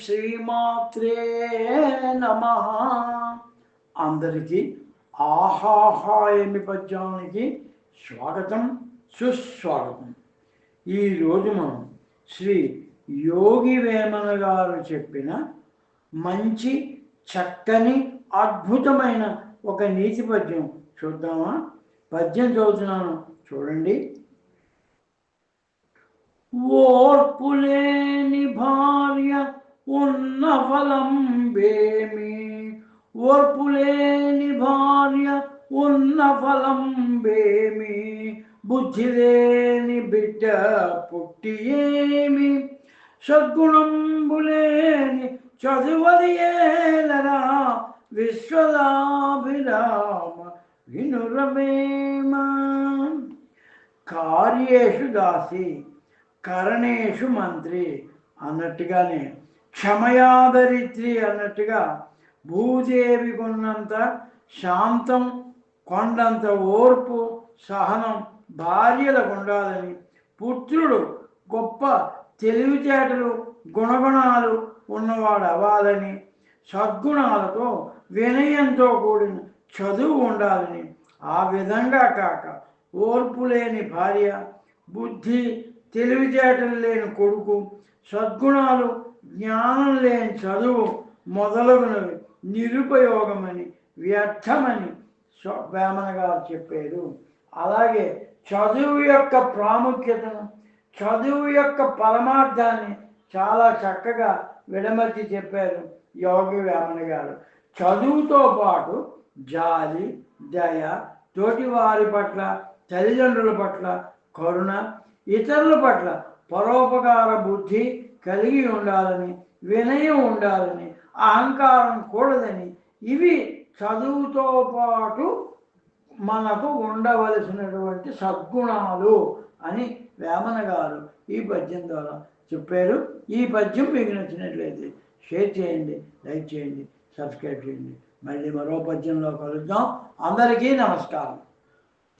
శ్రీమాత్రే నమ. అందరికీ ఆహాహాయమి పద్యానికి స్వాగతం సుస్వాగతం. ఈరోజు మనం శ్రీ యోగి వేమన గారు చెప్పిన మంచి చక్కని అద్భుతమైన ఒక నీతి పద్యం చూద్దామా? పద్యం చదువుతున్నాను చూడండి. ఓర్పులేని భార్య ఉన్న ఫలంబేమి ఓర్పులేని భార్య ఉన్న ఫలంబేమి బుద్ధి లేని బిడ్డ పుట్టి ఏమి సద్గుణంబులేని చదువది ఏలరా. విశ్వదాభిరామ వినురమేమ. కార్యేషు దాసి కరణేషు మంత్రి అన్నట్టుగానే క్షమయాదరిత్రి అన్నట్టుగా భూదేవి కొన్నంత శాంతం కొండంత ఓర్పు సహనం భార్యలకు ఉండాలని పుత్రుడు గొప్ప తెలివితేటలు గుణగుణాలు ఉన్నవాడు అవ్వాలని సద్గుణాలతో వినయంతో కూడిన చదువు ఉండాలని ఆ విధంగా కాక ఓర్పు లేని భార్య బుద్ధి తెలివితేటలు లేని కొడుకు సద్గుణాలు జ్ఞానం లేని చదువు మొదలగునవి. నిరుపయోగమని వ్యర్థమని వేమన గారు చెప్పారు. అలాగే చదువు యొక్క ప్రాముఖ్యతను చదువు యొక్క పరమార్థాన్ని చాలా చక్కగా విడమర్చి చెప్పారు యోగి వేమన గారు. చదువుతో పాటు జాలి దయ తోటి వారి పట్ల తల్లిదండ్రుల పట్ల కరుణ ఇతరుల పట్ల పరోపకార బుద్ధి కలిగి ఉండాలని వినయం ఉండాలని అహంకారం కూడదని ఇవి చదువుతో పాటు మనకు ఉండవలసినటువంటి సద్గుణాలు అని వేమన గారు ఈ పద్యం ద్వారా చెప్పారు. ఈ పద్యం మీకు నచ్చినట్లయితే షేర్ చేయండి లైక్ చేయండి సబ్స్క్రైబ్ చేయండి. మళ్ళీ మరో పద్యంలో కలుద్దాం. అందరికీ నమస్కారం.